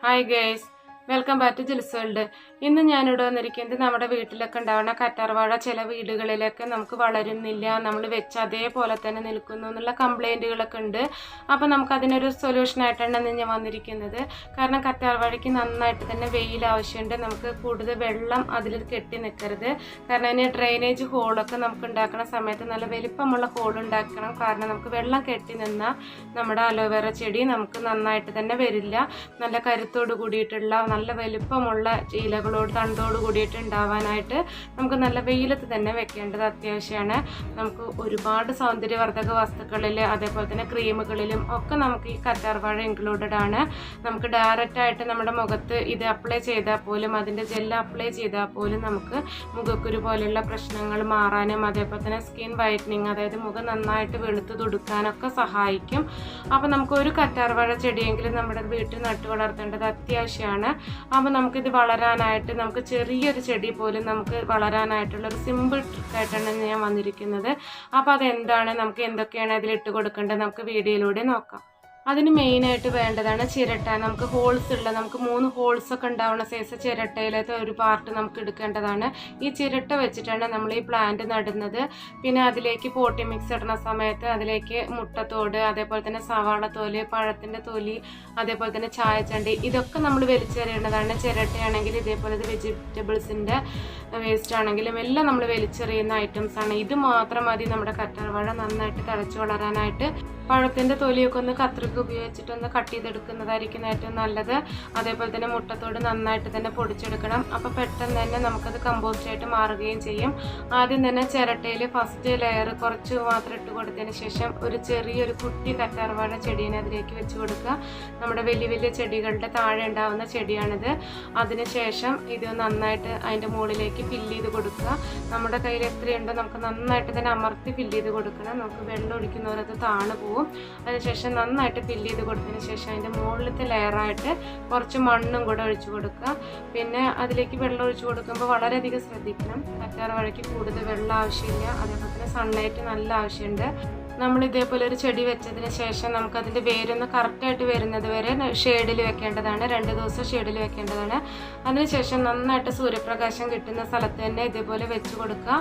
Hi guys, welcome back to Jills world ഇന്ന് ഞാനിവിടെ വന്നിരിക്കുന്നത് നമ്മുടെ വീട്ടിലൊക്കെ ഉണ്ടാവുന്ന കറ്റാർവാഴ ചില വീടുകളിലൊക്കെ നമുക്ക് വളരുന്നില്ല നമ്മൾ വെച്ച് അതേപോലെ തന്നെ നിൽക്കുന്നു എന്നുള്ള കംപ്ലൈന്റുകളൊക്കെ ഉണ്ട്. അപ്പോൾ നമുക്ക് അതിനൊരു സൊല്യൂഷൻ ആയിട്ടാണ് ഇന്ന് ഞാൻ വന്നിരിക്കുന്നത്. കാരണം കറ്റാർവാഴയ്ക്ക് നന്നായിട്ട് തന്നെ വെയിൽ ആവശ്യമുണ്ട്. നമുക്ക് കൂടുതൽ വെള്ളം അതിൽ കെട്ടി നിൽക്കരുത്. കാരണം അതിന് ഡ്രെയിനേജ് ഹോളൊക്കെ നമുക്ക് ഉണ്ടാക്കുന്ന സമയത്ത് നല്ല വലിപ്പമുള്ള ഹോൾ ഉണ്ടാക്കണം. കാരണം നമുക്ക് വെള്ളം കെട്ടി നിന്നാൽ നമ്മുടെ അലോവേറ ചെടി നമുക്ക് നന്നായിട്ട് തന്നെ വരില്ല. നല്ല കരുത്തോട് കൂടിയിട്ടുള്ള നല്ല വലിപ്പമുള്ള ഇലകളോട് തണ്ടോട് കൂടിയിട്ട് ഉണ്ടാവാനായിട്ട് നമുക്ക് നല്ല വെയിലത്ത് തന്നെ വെക്കേണ്ടത് അത്യാവശ്യമാണ്. നമുക്ക് ഒരുപാട് സൗന്ദര്യവർദ്ധക വസ്തുക്കളിൽ അതേപോലെ തന്നെ ക്രീമുകളിലും ഒക്കെ നമുക്ക് ഈ കറ്റാർവാഴ ഇൻക്ലൂഡഡ് ആണ്. നമുക്ക് ഡയറക്റ്റ് ആയിട്ട് നമ്മുടെ മുഖത്ത് ഇത് അപ്ലൈ ചെയ്താൽ പോലും അതിന്റെ ജെല്ല് അപ്ലൈ ചെയ്താൽ പോലും നമുക്ക് മുഖക്കുരു പോലെയുള്ള പ്രശ്നങ്ങൾ മാറാനും അതേപോലെ തന്നെ സ്കിൻ വൈറ്റനിങ് അതായത് മുഖം നന്നായിട്ട് വെളുത്ത് തുടുക്കാനൊക്കെ സഹായിക്കും. അപ്പോൾ നമുക്ക് ഒരു കറ്റാർവാഴ ചെടിയെങ്കിലും നമ്മുടെ വീട്ടിൽ നട്ടു വളർത്തേണ്ടത് അത്യാവശ്യമാണ്. അപ്പോൾ നമുക്കിത് വളരാനായിട്ട് നമുക്ക് ചെറിയൊരു ചെടി പോലും നമുക്ക് വളരാനായിട്ടുള്ള ഒരു സിമ്പിൾ ട്രിക്കായിട്ടാണ് ഞാൻ വന്നിരിക്കുന്നത്. അപ്പോൾ അതെന്താണ്? നമുക്ക് എന്തൊക്കെയാണ് അതിലിട്ട് കൊടുക്കേണ്ടത്? നമുക്ക് വീഡിയോയിലൂടെ നോക്കാം. അതിന് മെയിനായിട്ട് വേണ്ടതാണ് ചിരട്ട. നമുക്ക് ഹോൾസ് ഉള്ള നമുക്ക് മൂന്ന് ഹോൾസ് ഒക്കെ ഉണ്ടാവുന്ന സൈസ് ചിരട്ടയിലത്തെ ഒരു പാർട്ട് നമുക്ക് എടുക്കേണ്ടതാണ്. ഈ ചിരട്ട വെച്ചിട്ടാണ് നമ്മൾ ഈ പ്ലാന്റ് നടുന്നത്. പിന്നെ അതിലേക്ക് പോട്ടി മിക്സ് ഇടുന്ന സമയത്ത് അതിലേക്ക് മുട്ടത്തോട് അതേപോലെ തന്നെ സവാള തോൽ പഴത്തിന്റെ തൊലി അതേപോലെ തന്നെ ചായച്ചണ്ടി ഇതൊക്കെ നമ്മൾ വലിച്ചെറിയേണ്ടതാണ്. ചിരട്ടയാണെങ്കിൽ ഇതേപോലെ വെജിറ്റബിൾസിന്റെ വേസ്റ്റ് ആണെങ്കിലും എല്ലാം നമ്മൾ വലിച്ചെറിയുന്ന ആണ്. ഇത് മാത്രം മതി നമ്മുടെ കറ്റാർവാഴ നന്നായിട്ട് തിളച്ചു വളരാനായിട്ട്. പഴത്തിന്റെ തൊലിയൊക്കെ ഒന്ന് കത്രിക ഉപയോഗിച്ചിട്ട് ഒന്ന് കട്ട് ചെയ്തെടുക്കുന്നതായിരിക്കും ഏറ്റവും നല്ലത്. അതേപോലെ തന്നെ മുട്ടത്തോട് നന്നായിട്ട് തന്നെ പൊടിച്ചെടുക്കണം. അപ്പോൾ പെട്ടെന്ന് തന്നെ നമുക്കത് കമ്പോസ്റ്റ് ആയിട്ട് മാറുകയും ചെയ്യും. ആദ്യം തന്നെ ചിരട്ടയിൽ ഫസ്റ്റ് ലെയർ കുറച്ച് മാത്രം ഇട്ട് കൊടുത്തതിന് ശേഷം ഒരു ചെറിയൊരു കുട്ടി കറ്റാർവാഴ ചെടീനെ അതിലേക്ക് വെച്ച് കൊടുക്കുക. നമ്മുടെ വലിയ വലിയ ചെടികളുടെ താഴെ ഉണ്ടാവുന്ന ചെടിയാണിത്. അതിനുശേഷം ഇത് നന്നായിട്ട് അതിന്റെ മുകളിലേക്ക് ഫില്ല് ചെയ്ത് കൊടുക്കുക. നമ്മുടെ കയ്യിൽ എത്രയുണ്ടോ നമുക്ക് നന്നായിട്ട് തന്നെ അമർത്തി ഫില്ല് ചെയ്ത് കൊടുക്കണം. നമുക്ക് വെള്ളം ഒഴിക്കുന്നവരത് താണു പോവും അതിനുശേഷം നന്നായിട്ട് ഫില്ല് ചെയ്ത് കൊടുത്തതിന് ശേഷം അതിന്റെ മുകളിലത്തെ ലെയറായിട്ട് കുറച്ച് മണ്ണും കൂടെ ഒഴിച്ച് കൊടുക്കുക. പിന്നെ അതിലേക്ക് വെള്ളം ഒഴിച്ചു കൊടുക്കുമ്പോൾ വളരെയധികം ശ്രദ്ധിക്കണം. കറ്റാർ വഴയ്ക്ക് കൂടുതൽ വെള്ളം ആവശ്യമില്ല. അതേപോലെ തന്നെ സൺലൈറ്റ് നല്ല ആവശ്യമുണ്ട്. നമ്മൾ ഇതേപോലെ ഒരു ചെടി വെച്ചതിന് ശേഷം നമുക്കതിന്റെ വേരൊന്ന് കറക്റ്റായിട്ട് വരുന്നത് വരെ ഷെയ്ഡിൽ വെക്കേണ്ടതാണ്. രണ്ട് ദിവസം ഷെയ്ഡിൽ വെക്കേണ്ടതാണ്. അതിനുശേഷം നന്നായിട്ട് സൂര്യപ്രകാശം കിട്ടുന്ന സ്ഥലത്ത് തന്നെ ഇതേപോലെ വെച്ച് കൊടുക്കുക.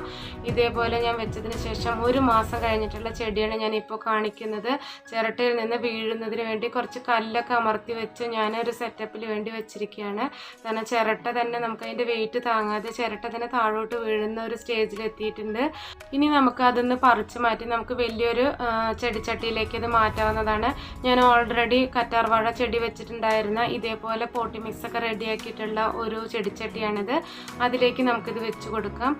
ഇതേപോലെ ഞാൻ വെച്ചതിന് ശേഷം ഒരു മാസം കഴിഞ്ഞിട്ടുള്ള ചെടിയാണ് ഞാൻ ഇപ്പോൾ കാണിക്കുന്നത്. ചിരട്ടയിൽ നിന്ന് വീഴുന്നതിന് വേണ്ടി കുറച്ച് കല്ലൊക്കെ അമർത്തി വെച്ച് ഞാൻ ഒരു സെറ്റപ്പിൽ വേണ്ടി വെച്ചിരിക്കുകയാണ്. കാരണം ചിരട്ട തന്നെ നമുക്ക് അതിന്റെ വെയിറ്റ് താങ്ങാതെ ചിരട്ട തന്നെ താഴോട്ട് വീഴുന്ന ഒരു സ്റ്റേജിൽ എത്തിയിട്ടുണ്ട്. ഇനി നമുക്ക് അതൊന്ന് പറിച്ചു മാറ്റി നമുക്ക് വലിയൊരു ചെടിച്ചട്ടിയിലേക്ക് ഇത് മാറ്റാവുന്നതാണ്. ഞാൻ ഓൾറെഡി കറ്റാർവാഴ ചെടി വെച്ചിട്ടുണ്ടായിരുന്ന ഇതേപോലെ പോട്ടി മിക്സ് ഒക്കെ റെഡിയാക്കിയിട്ടുള്ള ഒരു ചെടിച്ചട്ടിയാണിത്. അതിലേക്ക് നമുക്കിത് വെച്ച് കൊടുക്കാം.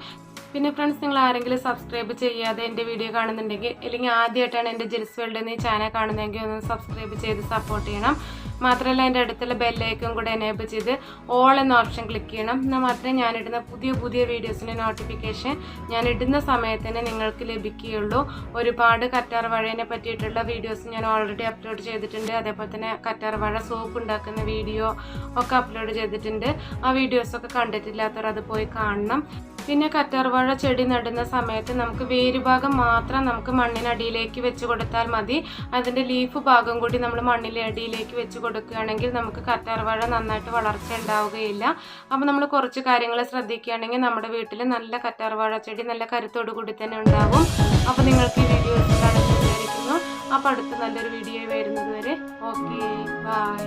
പിന്നെ ഫ്രണ്ട്സ് നിങ്ങൾ ആരെങ്കിലും സബ്സ്ക്രൈബ് ചെയ്യാതെ എന്റെ വീഡിയോ കാണുന്നുണ്ടെങ്കിൽ അല്ലെങ്കിൽ ആദ്യമായിട്ടാണ് എന്റെ ജിൽസ് വേൾഡ് എന്ന ചാനൽ കാണുന്നതെങ്കിൽ ഒന്ന് സബ്സ്ക്രൈബ് ചെയ്ത് സപ്പോർട്ട് ചെയ്യണം. മാത്രമല്ല എന്റെ അടുത്തുള്ള ബെല്ലേക്കും കൂടെ എനേബിൾ ചെയ്ത് ഓൾ എന്ന ഓപ്ഷൻ ക്ലിക്ക് ചെയ്യണം. എന്നാൽ മാത്രമേ ഞാനിടുന്ന പുതിയ പുതിയ വീഡിയോസിന്റെ നോട്ടിഫിക്കേഷൻ ഞാൻ ഇടുന്ന സമയത്ത് തന്നെ നിങ്ങൾക്ക് ലഭിക്കുകയുള്ളൂ. ഒരുപാട് കറ്റാർ വാഴേനെ പറ്റിയിട്ടുള്ള വീഡിയോസ് ഞാൻ ഓൾറെഡി അപ്ലോഡ് ചെയ്തിട്ടുണ്ട്. അതേപോലെ തന്നെ കറ്റാർ വാഴ സോപ്പ് ഉണ്ടാക്കുന്ന വീഡിയോ ഒക്കെ അപ്ലോഡ് ചെയ്തിട്ടുണ്ട്. ആ വീഡിയോസൊക്കെ കണ്ടിട്ടില്ലാത്തവർ അത് പോയി കാണണം. പിന്നെ കറ്റാർവാഴ ചെടി നടുന്ന സമയത്ത് നമുക്ക് വേരുഭാഗം മാത്രം നമുക്ക് മണ്ണിനടിയിലേക്ക് വെച്ച് കൊടുത്താൽ മതി. അതിന്റെ ലീഫ് ഭാഗം കൂടി നമ്മൾ മണ്ണിലെ അടിയിലേക്ക് വെച്ച് കൊടുക്കുകയാണെങ്കിൽ നമുക്ക് കറ്റാർവാഴ നന്നായിട്ട് വളർച്ച ഉണ്ടാവുകയില്ല. അപ്പോൾ നമ്മൾ കുറച്ച് കാര്യങ്ങൾ ശ്രദ്ധിക്കുകയാണെങ്കിൽ നമ്മുടെ വീട്ടിൽ നല്ല കറ്റാർവാഴ ചെടി നല്ല കരുത്തോടു കൂടി തന്നെ ഉണ്ടാവും. അപ്പോൾ നിങ്ങൾക്ക് ഈ വീഡിയോ ഇഷ്ടമാണെന്ന് വിചാരിക്കുന്നു. അപ്പോൾ അടുത്ത നല്ലൊരു വീഡിയോ വരുന്നത് വരെ. Okay bye.